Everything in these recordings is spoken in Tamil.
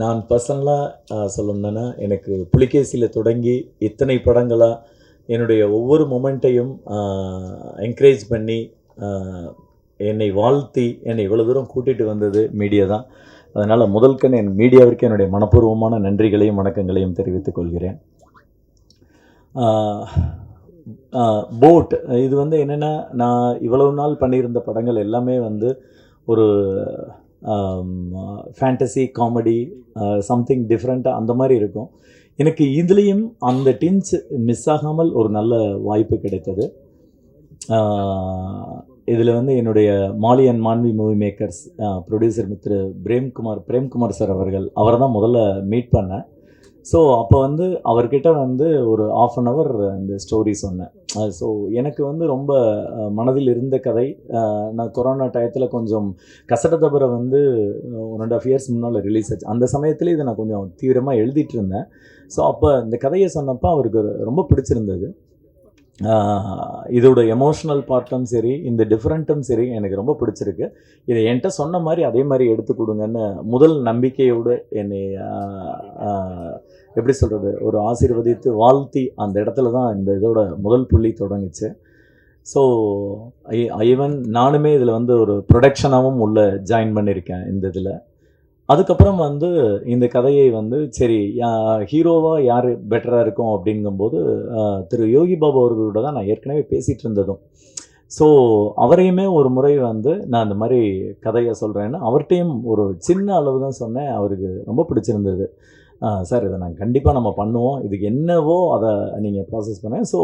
நான் பர்சனலாக சொல்லணும்னா எனக்கு புலிகேசியில் தொடங்கி இத்தனை படங்களாக என்னுடைய ஒவ்வொரு மொமெண்ட்டையும் என்கரேஜ் பண்ணி என்னை வாழ்த்தி என்னை இவ்வளோ தூரம் கூட்டிகிட்டு வந்தது மீடியா தான். அதனால் முதல்கண் என் மீடியாவிற்கு என்னுடைய மனப்பூர்வமான நன்றிகளையும் வணக்கங்களையும் தெரிவித்துக் கொள்கிறேன். போட் இது வந்து என்னென்னா நான் இவ்வளவு நாள் பண்ணியிருந்த படங்கள் எல்லாமே வந்து ஒரு ஃபேண்டசி காமெடி சம்திங் டிஃப்ரெண்ட்டாக அந்த மாதிரி இருக்கும். எனக்கு இதுலேயும் அந்த டின்ஸ் மிஸ் ஆகாமல் ஒரு நல்ல வாய்ப்பு கிடைத்தது. Uh, இதில் வந்து என்னுடைய Mali and Manvi movie makers producer Mithru Premkumar Premkumar sir அவர்கள் அவரை தான் முதல்ல மீட் பண்ணேன். ஸோ அப்போ வந்து அவர்கிட்ட வந்து ஒரு ஆஃப் அன் ஹவர் இந்த ஸ்டோரி சொன்னேன். Uh, ஸோ எனக்கு வந்து ரொம்ப uh, மனதில் இருந்த கதை uh, நான் கொரோனா டயத்தில் கொஞ்சம் கசடதபரை வந்து ஒன் அண்ட் ஆஃப் இயர்ஸ் முன்னால் ரிலீஸ் ஆச்சு. அந்த சமயத்தில் இதை நான் கொஞ்சம் தீவிரமாக எழுதிட்டு இருந்தேன். ஸோ அப்போ இந்த கதையை சொன்னப்போ அவருக்கு ரொம்ப பிடிச்சிருந்தது. இதோட எமோஷ்னல் பார்ட்டும் சரி இந்த டிஃப்ரெண்ட்டும் சரி எனக்கு ரொம்ப பிடிச்சிருக்கு. இதை என்கிட்ட சொன்ன மாதிரி அதே மாதிரி எடுத்து கொடுங்கன்னு முதல் நம்பிக்கையோடு என்னை எப்படி சொல்கிறது ஒரு ஆசீர்வதித்து வாழ்த்தி அந்த இடத்துல தான் இந்த இதோட முதல் புள்ளி தொடங்குச்சு. ஸோ ஈவன் நானுமே இதில் வந்து ஒரு ப்ரொடக்ஷனாகவும் உள்ள ஜாயின் பண்ணியிருக்கேன் இந்த இதில். அதுக்கப்புறம் வந்து இந்த கதையை வந்து சரி ஹீரோவாக யார் பெட்டராக இருக்கும் அப்படிங்கும்போது திரு யோகி பாபு அவர்களோட தான் நான் ஏற்கனவே பேசிகிட்டு இருந்ததும். ஸோ அவரையுமே ஒரு முறை வந்து நான் இந்த மாதிரி கதையை சொல்கிறேன்னு அவர்கிட்டையும் ஒரு சின்ன அளவு தான் சொன்னேன். அவருக்கு ரொம்ப பிடிச்சிருந்தது. சார் இதை நாங்கள் கண்டிப்பாக நம்ம பண்ணுவோம். இதுக்கு என்னவோ அதை நீங்கள் ப்ராசஸ் பண்ண. ஸோ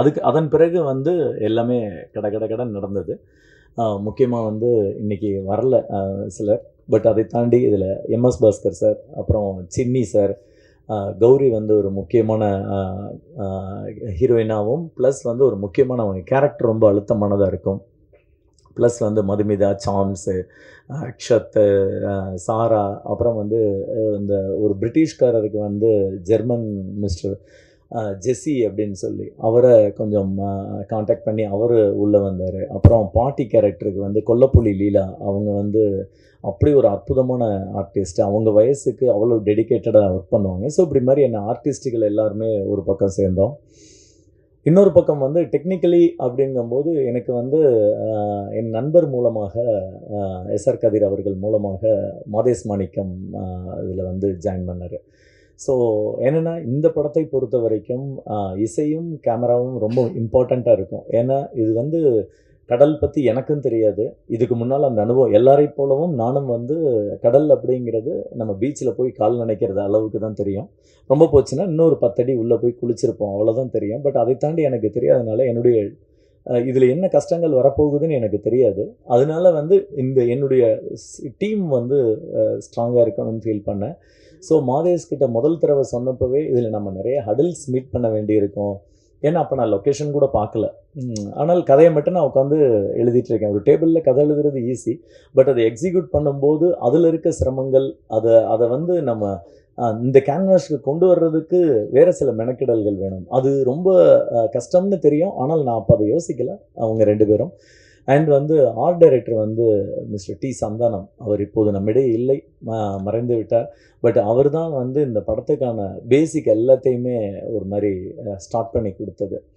அதுக்கு அதன் பிறகு வந்து எல்லாமே கட கட கடன் நடந்தது. முக்கியமாக வந்து இன்றைக்கி வரல சிலர். பட் அதை தாண்டி இதில் எம்எஸ் பாஸ்கர் சார் அப்புறம் சின்னி சார் கௌரி வந்து ஒரு முக்கியமான ஹீரோயினாகவும் ப்ளஸ் வந்து ஒரு முக்கியமான அவங்க கேரக்டர் ரொம்ப அழுத்தமானதாக இருக்கும். ப்ளஸ் வந்து மதுமிதா சாம்ஸு அக்ஷத் சாரா அப்புறம் வந்து இந்த ஒரு பிரிட்டிஷ்காரருக்கு வந்து ஜெர்மன் மிஸ்டர் ஜெஸ்ஸி அப்படின்னு சொல்லி. அவரை கொஞ்சம் காண்டாக்ட் பண்ணி அவர் உள்ளே வந்தார். அப்புறம் பாட்டி கேரக்டருக்கு வந்து கொல்லப்புலி லீலா அவங்க வந்து அப்படி ஒரு அற்புதமான ஆர்டிஸ்ட் அவங்க வயசுக்கு அவ்வளோ டெடிக்கேட்டடாக ஒர்க் பண்ணுவாங்க. ஸோ இப்படி மாதிரி என்ன ஆர்டிஸ்ட்டுகள் எல்லாருமே ஒரு பக்கம் சேர்ந்தோம். இன்னொரு பக்கம் வந்து டெக்னிக்கலி அப்படிங்கும்போது எனக்கு வந்து என் நண்பர் மூலமாக எஸ்ஆர் கதிர் அவர்கள் மூலமாக மாதேஷ் மாணிக்கம் இதில் வந்து ஜாயின் பண்ணார். ஸோ என்னென்னா இந்த படத்தை பொறுத்த வரைக்கும் இசையும் கேமராவும் ரொம்ப இம்பார்ட்டண்ட்டாக இருக்கும். ஏன்னா இது வந்து கடல் பற்றி எனக்கும் தெரியாது. இதுக்கு முன்னால் அந்த அனுபவம் எல்லாரை போலவும் நானும் வந்து கடல் அப்படிங்கிறது நம்ம பீச்சில் போய் கால் நினைக்கிறது அளவுக்கு தான் தெரியும். ரொம்ப போச்சுன்னா இன்னொரு பத்தடி உள்ளே போய் குளிச்சிருப்போம். அவ்வளோதான் தெரியும். பட் அதை தாண்டி எனக்கு தெரியாதனால என்னுடைய இதில் என்ன கஷ்டங்கள் வரப்போகுதுன்னு எனக்கு தெரியாது. அதனால வந்து இந்த என்னுடைய டீம் வந்து ஸ்ட்ராங்காக இருக்கணும்னு ஃபீல் பண்ணேன். ஸோ மாதேஷ் கிட்ட முதல் தடவை சொன்னப்பவே இதில் நம்ம நிறைய ஹடல்ஸ் மீட் பண்ண வேண்டியிருக்கும். ஏன்னா அப்போ நான் லொக்கேஷன் கூட பார்க்கல. ஆனால் கதையை மட்டும் நான் உட்காந்து எழுதிட்டு இருக்கேன். ஒரு டேபிளில் கதை எழுதுறது ஈஸி பட் அதை எக்ஸிக்யூட் பண்ணும்போது அதில் இருக்க சிரமங்கள் அதை அதை வந்து நம்ம இந்த கேன்வாஸ்க்கு கொண்டு வர்றதுக்கு வேறு சில மெனக்கிடல்கள் வேணும். அது ரொம்ப கஷ்டம்னு தெரியும். ஆனால் நான் அப்போ அதை யோசிக்கல. அவங்க ரெண்டு பேரும். அண்ட் வந்து ஆர்ட் டைரக்டர் வந்து மிஸ்டர் டி சந்தானம் அவர் இப்போது நம்மிடையே இல்லை. மறைந்து விட்டார். பட் அவர் தான் வந்து இந்த படத்துக்கான பேசிக் எல்லாத்தையுமே ஒரு மாதிரி ஸ்டார்ட் பண்ணி கொடுத்தது.